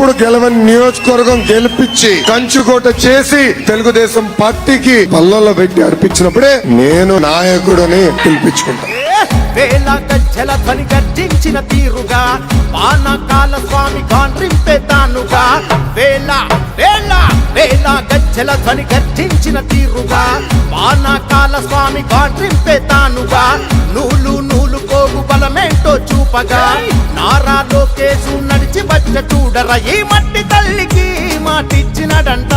ఎప్పుడు గెలవని నియోజకవర్గం గెలిపించి కంచుకోట చేసి తెలుగుదేశం పార్టీకి పల్లెల్లో పెట్టి అర్పించినప్పుడే నేను నాయకుడని పిలిపించుకుంటాను వేల గజ్జల ధ్వని గర్జించిన తీరుగా పానకాల స్వామి గాండ్రింపే తానుగా. వేల వేల వేల గజ్జల ధ్వని గర్జించిన తీరుగా పానకాల స్వామి గాండ్రింపే తానుగా. బలమేంటో చూపగా నారా లోకేశు నడిచి వచ్చ చూడర. ఈ మట్టి తల్లికి మాటిచ్చినడంట.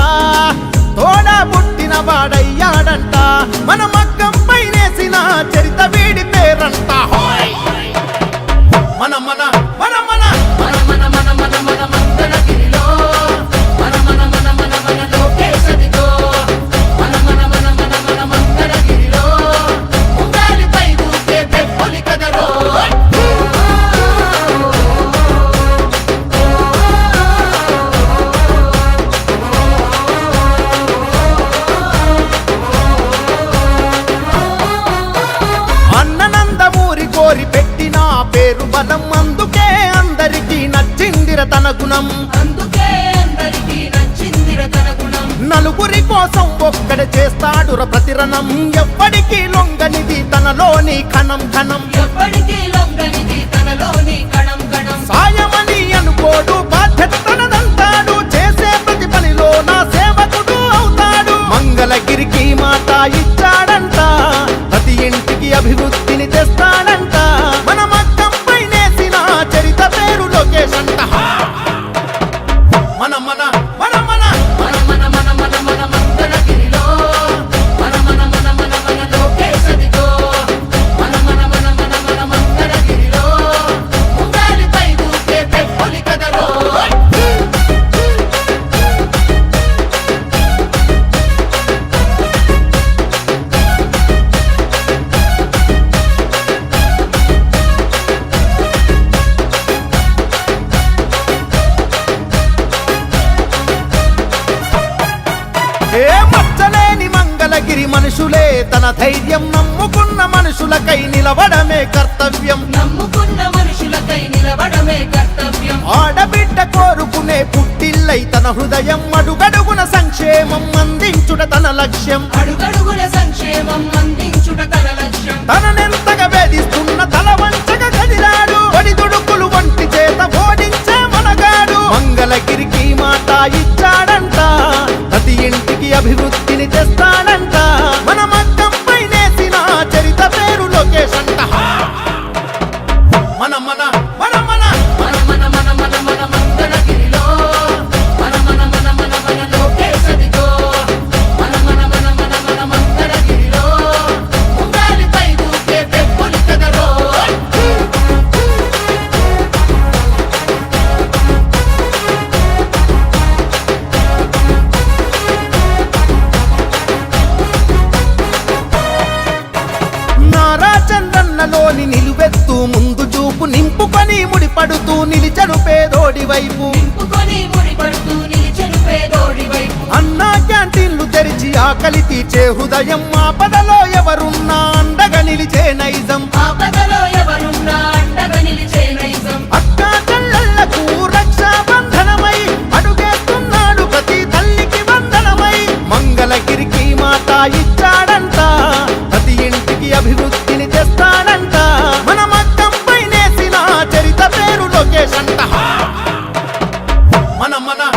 తోడా పుట్టిన వాడయ్యాడంట. మన మగ్గం పైనేసిన చరిత వీడి పేరంట. అందుకే అందరికీ నచ్చిందిర తన గుణం. అందుకే అందరికీ నచ్చిందిర తన గుణం. నలుగురి కోసం ఒక్కడ చేస్తాడుర ప్రతిరణం. ఎప్పటికీ లొంగనిది తనలోని కణం కణం ఎప్పటికీ లొంగనిది తనలోని కణం కణం సాయమని అనుకోడు బాధ్యత తనదంటాడు చేసే ప్రతి పనిలో నా సేవకుడు అవుతాడు. మంగళగిరికి మాట ఇచ్చాడంట ప్రతి ఇంటికి అభివృద్ధిని తెస్తాడంట మంగళగిరి మనుషులే తన ధైర్యం నమ్ముకున్న మనుషులకై నిలవడమే కర్తవ్యం. నమ్ముకున్న మనుషులకై నిలబడమే కర్తవ్యం. ఆడబిడ్డ కోరుకునే పుట్టిల్లై తన హృదయం అడుగడుగున సంక్షేమం అందించుట తన లక్ష్యం. అడుగడుగుల సంక్షేమం అందించుట తన లక్ష్యం. తననెంతగా వేధిస్తున్న తల వంచగా కదిలాడు ఒడిదుడుకులు వంటి చేత ఓడించే మనగాడు. మంగళగిరికి మాట ఇచ్చాడంట ప్రతి మన మన మన మన మన మన మన మన మన మంగళగిరిలో మన మన మన మన మన లోకేశదిగో మన మన మన మన మన మంగళగిరిలో ఉండాలిపై ఊపే పెప్పొలి కదరో నారా చంద్రన్నలోని ముడిపడుతూ నిలిచెను పేదోడి వైపు. అన్నా క్యాంటీన్లు తెరిచి ఆకలి తీర్చే హృదయం ఆపదలో ఎవరున్నా అండగా నిలిచే నైజం. ఆపదలో amanah